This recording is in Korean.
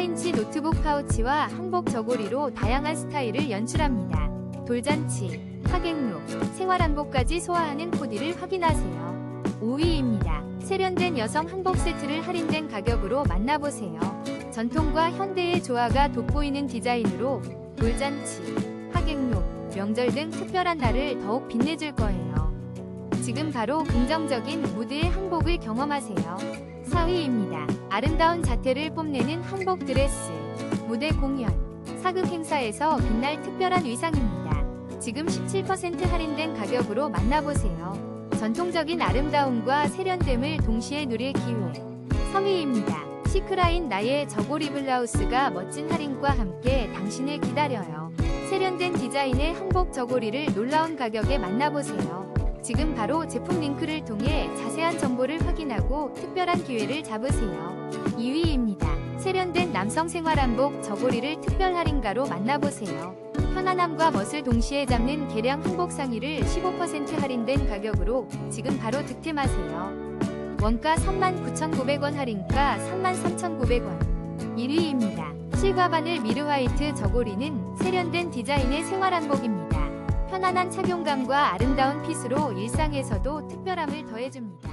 14인치 노트북 파우치와 한복 저고리로 다양한 스타일을 연출합니다. 돌잔치, 하객룩, 생활한복까지 소화하는 코디를 확인하세요. 5위입니다. 세련된 여성 한복 세트를 할인된 가격으로 만나보세요. 전통과 현대의 조화가 돋보이는 디자인으로 돌잔치, 하객룩, 명절 등 특별한 날을 더욱 빛내줄 거예요. 지금 바로 긍정적인 무드의 한복을 경험하세요. 4위입니다. 아름다운 자태를 뽐내는 한복 드레스, 무대 공연, 사극 행사에서 빛날 특별한 의상입니다. 지금 17% 할인된 가격으로 만나보세요. 전통적인 아름다움과 세련됨을 동시에 누릴 기회. 3위입니다. 시크라인 나의 저고리 블라우스가 멋진 할인과 함께 당신을 기다려요. 세련된 디자인의 한복 저고리를 놀라운 가격에 만나보세요. 지금 바로 제품 링크를 통해 자세한 정보를 확인하고 특별한 기회를 잡으세요. 2위입니다. 세련된 남성 생활한복 저고리를 특별 할인가로 만나보세요. 편안함과 멋을 동시에 잡는 개량 한복 상의를 15% 할인된 가격으로 지금 바로 득템하세요. 원가 39,900원 할인가 33,900원. 1위입니다. 실과 바늘 미르 화이트 저고리는 세련된 디자인의 생활한복입니다. 편안한 착용감과 아름다운 핏으로 일상에서도 특별함을 더해줍니다.